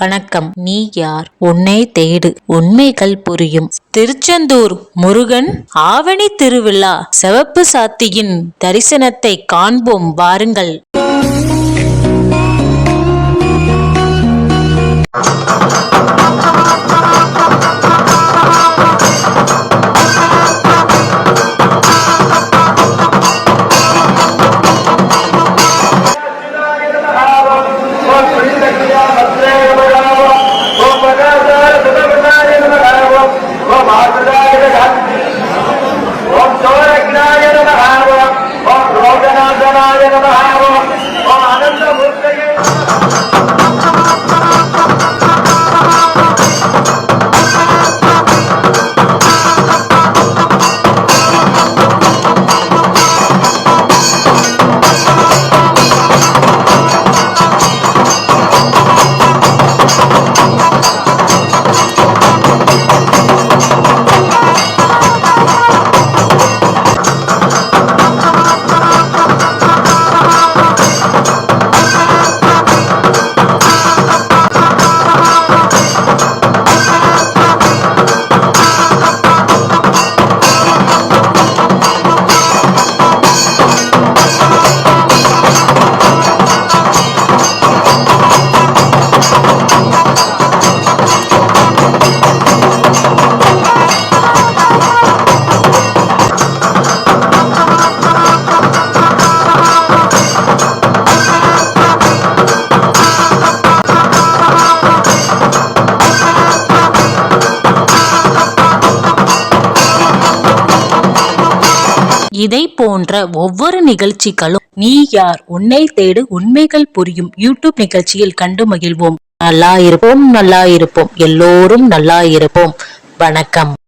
வணக்கம். நீ யார்? உன்னை தேடு. உண்மைகள் புரியும். திருச்செந்தூர் முருகன் ஆவணி திருவிழா சிவப்பு சாத்தியின் தரிசனத்தை காண்போம். வாருங்கள். ಭದ್ರೇವರ இதை போன்ற ஒவ்வொரு நிகழ்ச்சிகளும் நீ யார் உன்னை தேடு உண்மைகள் புரியும் யூடியூப் நிகழ்ச்சியில் கண்டு மகிழ்வோம். நல்லா இருப்போம் நல்லா இருப்போம். எல்லோரும் நல்லா இருப்போம். வணக்கம்.